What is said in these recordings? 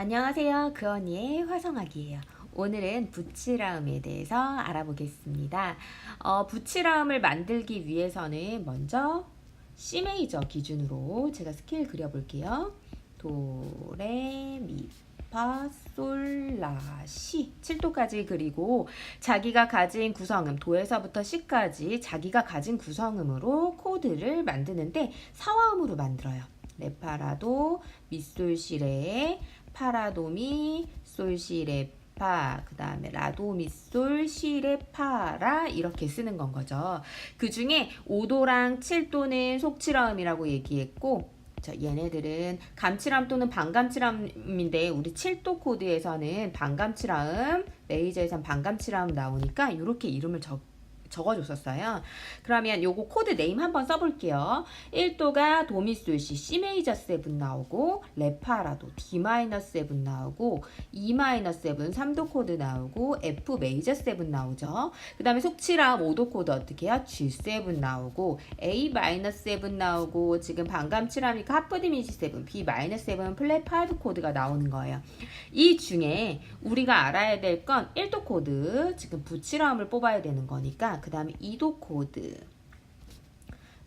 안녕하세요. 그 언니의 화성학이에요. 오늘은 부치라음에 대해서 알아보겠습니다. 어, 부치라음을 만들기 위해서는 먼저 C 메이저 기준으로 제가 스케일 그려볼게요. 도, 레, 미, 파, 솔, 라, 시 7도까지 그리고 자기가 가진 구성음 도에서부터 C까지 자기가 가진 구성음으로 코드를 만드는데 사화음으로 만들어요. 레파라도, 미솔시레, 파라도미, 솔시레, 파, 그 다음에 라도미솔, 시레, 파라 이렇게 쓰는 건 거죠. 그 중에 5도랑 7도는 속칠화음이라고 얘기했고 저 얘네들은 감칠함 또는 반감칠함인데 우리 7도 코드에서는 반감칠함, 레이저에선 반감칠함 나오니까 이렇게 이름을 적 적어줬었어요. 그러면 요거 코드 네임 한번 써볼게요. 1도가 도미솔시 C 메이저 7 나오고 레파라도 D 마이너 7 나오고 E 마이너 7 3도 코드 나오고 F 메이저 7 나오죠. 그 다음에 속칠함 5도 코드 어떻게 해요? G7 나오고 A 마이너 7 나오고 지금 반감칠함이니까 하프 디미지 7 B 마이너 7 플랫 5 코드가 나오는 거예요. 이 중에 우리가 알아야 될 건 1도 코드 지금 부칠함을 뽑아야 되는 거니까 그 다음에 2도 코드.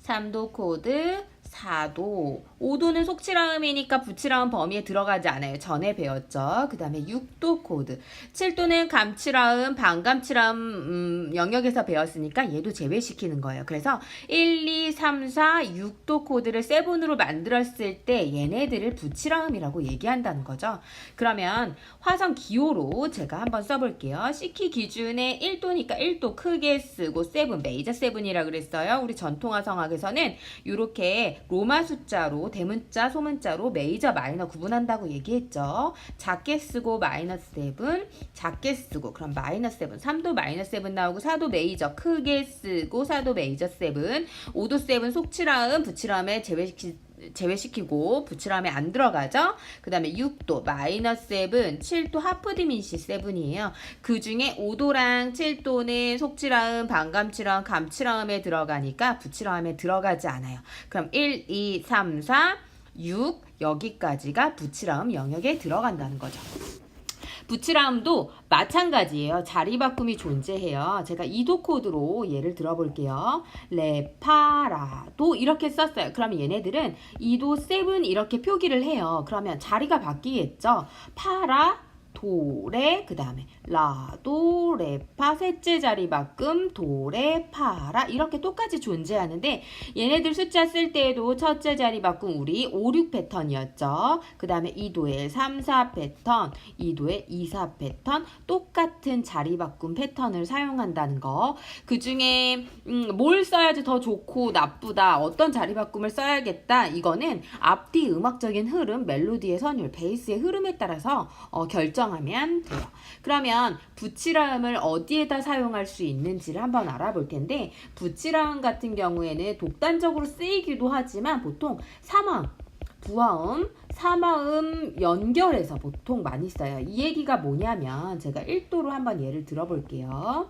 3도 코드 4도 5도는 속칠화음이니까 부칠화음 범위에 들어가지 않아요. 전에 배웠죠. 그 다음에 6도 코드 7도는 감칠화음, 반감칠화음 음, 영역에서 배웠으니까 얘도 제외시키는 거예요. 그래서 1, 2, 3, 4, 6도 코드를 세븐으로 만들었을 때 얘네들을 부칠화음이라고 얘기한다는 거죠. 그러면 화성 기호로 제가 한번 써볼게요. C키 기준에 1도니까 1도 크게 쓰고 세븐 메이저 세븐이라 그랬어요. 우리 전통 화성학에서는 이렇게 로마 숫자로 대문자, 소문자로 메이저, 마이너 구분한다고 얘기했죠. 작게 쓰고 마이너스 세븐, 작게 쓰고 그럼 마이너스 세븐, 3도 마이너스 세븐 나오고 4도 메이저. 크게 쓰고 4도 메이저 세븐, 5도 세븐 속칠화음, 부칠화음에 제외시키 제외시키고 부칠함에 안 들어가죠. 그 다음에 6도 마이너스 7, 7도 하프 디민시 7이에요. 그 중에 5도랑 7도는 속칠화음, 반감칠화음, 감칠화음에 들어가니까 부칠화음에 들어가지 않아요. 그럼 1, 2, 3, 4, 6 여기까지가 부칠화음 영역에 들어간다는 거죠. 부치라움도 마찬가지예요. 자리 바꿈이 존재해요. 제가 이도 코드로 예를 들어볼게요. 레파라도 이렇게 썼어요. 그러면 얘네들은 이도 세븐 이렇게 표기를 해요. 그러면 자리가 바뀌겠죠. 파라 도레 그 다음에 라도 레파 셋째 자리 바꿈 도레 파라 이렇게 똑같이 존재하는데 얘네들 숫자 쓸 때에도 첫째 자리 바꿈 우리 5, 6 패턴이었죠. 그 다음에 2도의 3, 4 패턴 2도의 2, 4 패턴 똑같은 자리 바꿈 패턴을 사용한다는 거. 그 중에 음, 뭘 써야지 더 좋고 나쁘다 어떤 자리 바꿈을 써야겠다 이거는 앞뒤 음악적인 흐름 멜로디의 선율 베이스의 흐름에 따라서 어, 결정 결정하면 돼요. 그러면 부치라음을 어디에다 사용할 수 있는지를 한번 알아볼 텐데 부치라음 같은 경우에는 독단적으로 쓰이기도 하지만 보통 삼화음 부화음, 삼화음 연결해서 보통 많이 써요. 이 얘기가 뭐냐면 제가 1도로 한번 예를 들어볼게요.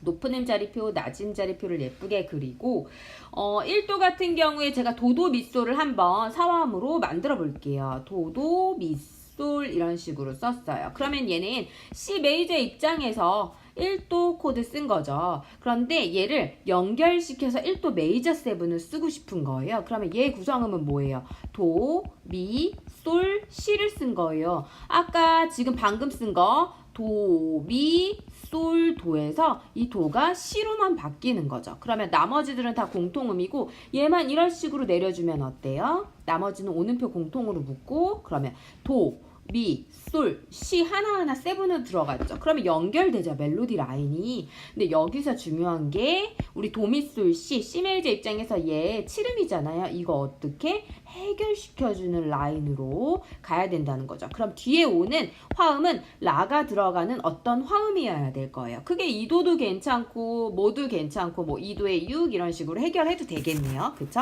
높은 음자리표, 낮은 자리표를 예쁘게 그리고 어, 1도 같은 경우에 제가 도도 미소를 한번 사화음으로 만들어 볼게요. 도도 미소 솔 이런 식으로 썼어요. 그러면 얘는 C 메이저 입장에서 1도 코드 쓴 거죠. 그런데 얘를 연결시켜서 1도 메이저 세븐을 쓰고 싶은 거예요. 그러면 얘 구성음은 뭐예요? 도, 미, 솔, 시를 쓴 거예요. 아까 지금 방금 쓴 거 도, 미, 솔, 도에서 이 도가 시로만 바뀌는 거죠. 그러면 나머지들은 다 공통음이고 얘만 이런 식으로 내려주면 어때요? 나머지는 오는표 공통으로 묶고 그러면 도, 미, 솔, 시 하나하나 세븐으로 들어갔죠. 그러면 연결되죠. 멜로디 라인이. 근데 여기서 중요한 게 우리 도미솔 시, C 메이저 입장에서 얘 칠음이잖아요. 이거 어떻게 해결시켜주는 라인으로 가야 된다는 거죠. 그럼 뒤에 오는 화음은 라가 들어가는 어떤 화음이어야 될 거예요. 그게 2도도 괜찮고 모두 괜찮고 뭐 2도에 6 이런 식으로 해결해도 되겠네요. 그쵸?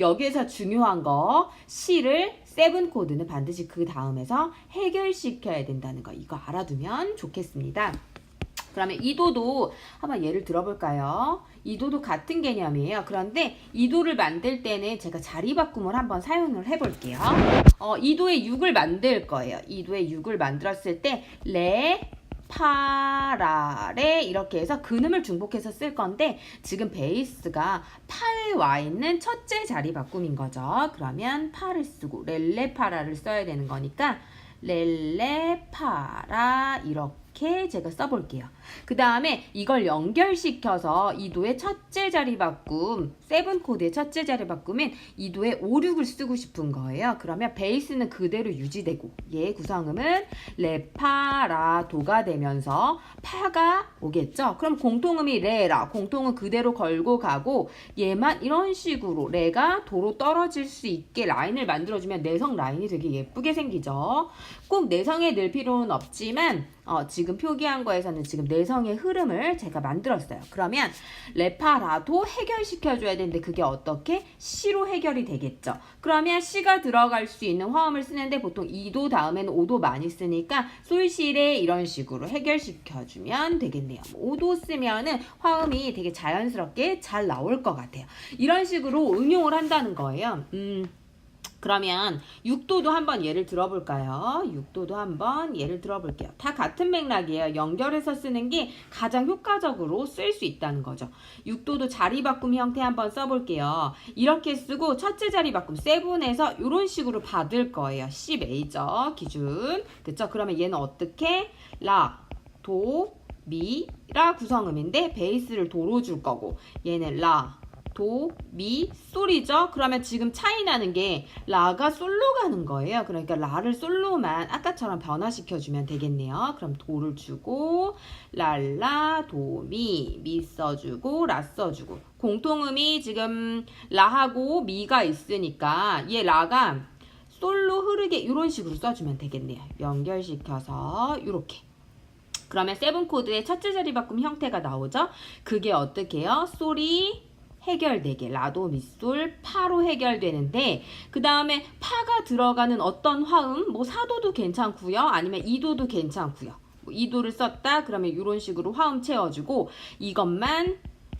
여기에서 중요한 거 C를 세븐 코드는 반드시 그 다음에서 해결시켜야 된다는 거 이거 알아두면 좋겠습니다. 그러면 이도도 한번 예를 들어볼까요? 이도도 같은 개념이에요. 그런데 이도를 만들 때는 제가 자리 바꿈을 한번 사용을 해볼게요. 어, 이도의 6을 만들 거예요. 이도의 6을 만들었을 때 레, 파라레 이렇게 해서 근음을 중복해서 쓸 건데 지금 베이스가 파에 와 있는 첫째 자리 바꿈인 거죠. 그러면 파를 쓰고 렐레파라를 써야 되는 거니까 렐레파라 이렇게 제가 써볼게요. 그 다음에 이걸 연결시켜서 이도의 첫째 자리 바꿈, 세븐 코드의 첫째 자리 바꿈인 이도의 5, 6을 쓰고 싶은 거예요. 그러면 베이스는 그대로 유지되고 얘 구성음은 레파라 도가 되면서 파가 오겠죠. 그럼 공통음이 레라, 공통은 그대로 걸고 가고 얘만 이런 식으로 레가 도로 떨어질 수 있게 라인을 만들어주면 내성 라인이 되게 예쁘게 생기죠. 꼭 내성에 넣을 필요는 없지만 어, 지금 표기한 거에서는 지금 내성의 흐름을 제가 만들었어요. 그러면 레파라도 해결시켜줘야 되는데 그게 어떻게? 시로 해결이 되겠죠. 그러면 시가 들어갈 수 있는 화음을 쓰는데 보통 2도 다음에는 5도 많이 쓰니까 솔시레 이런 식으로 해결시켜주면 되겠네요. 5도 쓰면은 화음이 되게 자연스럽게 잘 나올 것 같아요. 이런 식으로 응용을 한다는 거예요. 음. 그러면 6도도 한번 예를 들어볼까요? 6도도 한번 예를 들어볼게요. 다 같은 맥락이에요. 연결해서 쓰는 게 가장 효과적으로 쓸 수 있다는 거죠. 6도도 자리 바꿈 형태 한번 써볼게요. 이렇게 쓰고 첫째 자리 바꿈 세븐에서 이런 식으로 받을 거예요. C 메이저 기준. 그쵸? 그러면 얘는 어떻게? 라, 도, 미, 라 구성음인데 베이스를 도로 줄 거고 얘는 라, 도, 미, 솔이죠. 그러면 지금 차이 나는 게 라가 솔로 가는 거예요. 그러니까 라를 솔로만 아까처럼 변화시켜주면 되겠네요. 그럼 도를 주고 랄라, 도, 미, 미 써주고 라 써주고 공통음이 지금 라하고 미가 있으니까 얘 라가 솔로 흐르게 이런 식으로 써주면 되겠네요. 연결시켜서 이렇게. 그러면 세븐 코드의 첫째 자리 바꿈 형태가 나오죠. 그게 어떻게 해요? 솔이 해결되게. 라도 미솔 파로 해결되는데 그 다음에 파가 들어가는 어떤 화음 뭐 사도도 괜찮고요. 아니면 이도도 괜찮고요. 뭐 이도를 썼다. 그러면 이런 식으로 화음 채워주고 이것만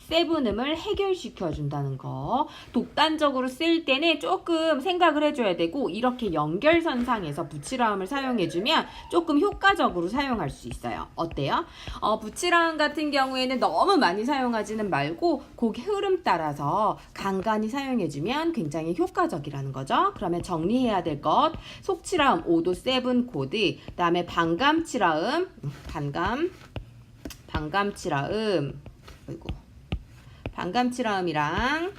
세븐음을 해결시켜 준다는 거. 독단적으로 쓸 때는 조금 생각을 해줘야 되고 이렇게 연결선상에서 붙이라음을 사용해주면 조금 효과적으로 사용할 수 있어요. 어때요? 어, 붙이라음 같은 경우에는 너무 많이 사용하지는 말고 곡의 흐름 따라서 간간히 사용해주면 굉장히 효과적이라는 거죠. 그러면 정리해야 될 것. 속치라음 5도 세븐 코드 그 다음에 반감치라음 음, 반감 반감치라음. 아이고 반감치라음이랑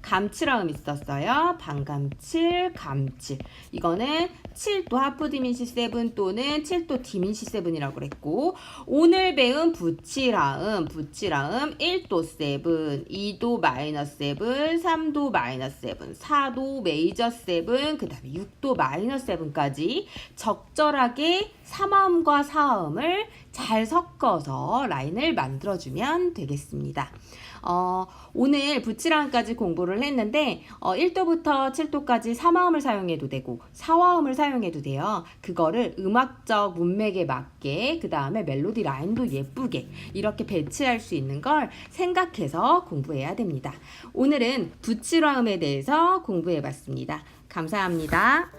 감치라음 있었어요. 반감칠, 감칠. 이거는 7도 하프 디민시 세븐 또는 7도 디민시 세븐이라고 그랬고 오늘 배운 부치라음, 부치라음 1도 세븐, 2도 마이너스 세븐, 3도 마이너스 세븐, 4도 메이저 세븐, 그 다음에 6도 마이너스 세븐까지 적절하게 3화음과 4화음을 잘 섞어서 라인을 만들어주면 되겠습니다. 어, 오늘 부치랑까지 공부를 했는데 어, 1도부터 7도까지 3화음을 사용해도 되고 4화음을 사용해도 돼요. 그거를 음악적 문맥에 맞게 그 다음에 멜로디 라인도 예쁘게 이렇게 배치할 수 있는 걸 생각해서 공부해야 됩니다. 오늘은 부치라음에 대해서 공부해봤습니다. 감사합니다.